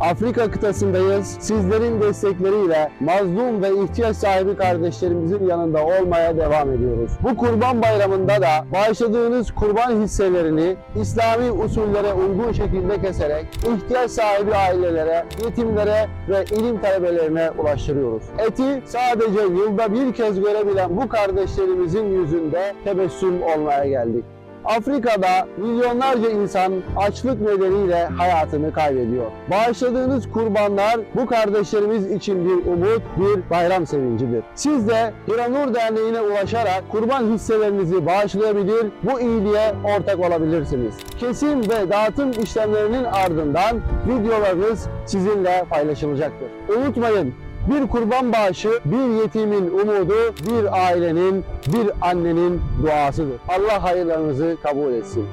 Afrika kıtasındayız. Sizlerin destekleriyle mazlum ve ihtiyaç sahibi kardeşlerimizin yanında olmaya devam ediyoruz. Bu Kurban Bayramı'nda da bağışladığınız kurban hisselerini İslami usullere uygun şekilde keserek ihtiyaç sahibi ailelere, yetimlere ve ilim talebelerine ulaştırıyoruz. Eti sadece yılda bir kez görebilen bu kardeşlerimizin yüzünde tebessüm olmaya geldik. Afrika'da milyonlarca insan açlık nedeniyle hayatını kaybediyor. Bağışladığınız kurbanlar bu kardeşlerimiz için bir umut, bir bayram sevincidir. Siz de Hiranur Derneği'ne ulaşarak kurban hisselerinizi bağışlayabilir, bu iyiliğe ortak olabilirsiniz. Kesim ve dağıtım işlemlerinin ardından videolarınız sizinle paylaşılacaktır. Unutmayın, bir kurban bağışı bir yetimin umudu, bir ailenin, bir annenin duasıdır. Allah hayırlarınızı kabul etsin.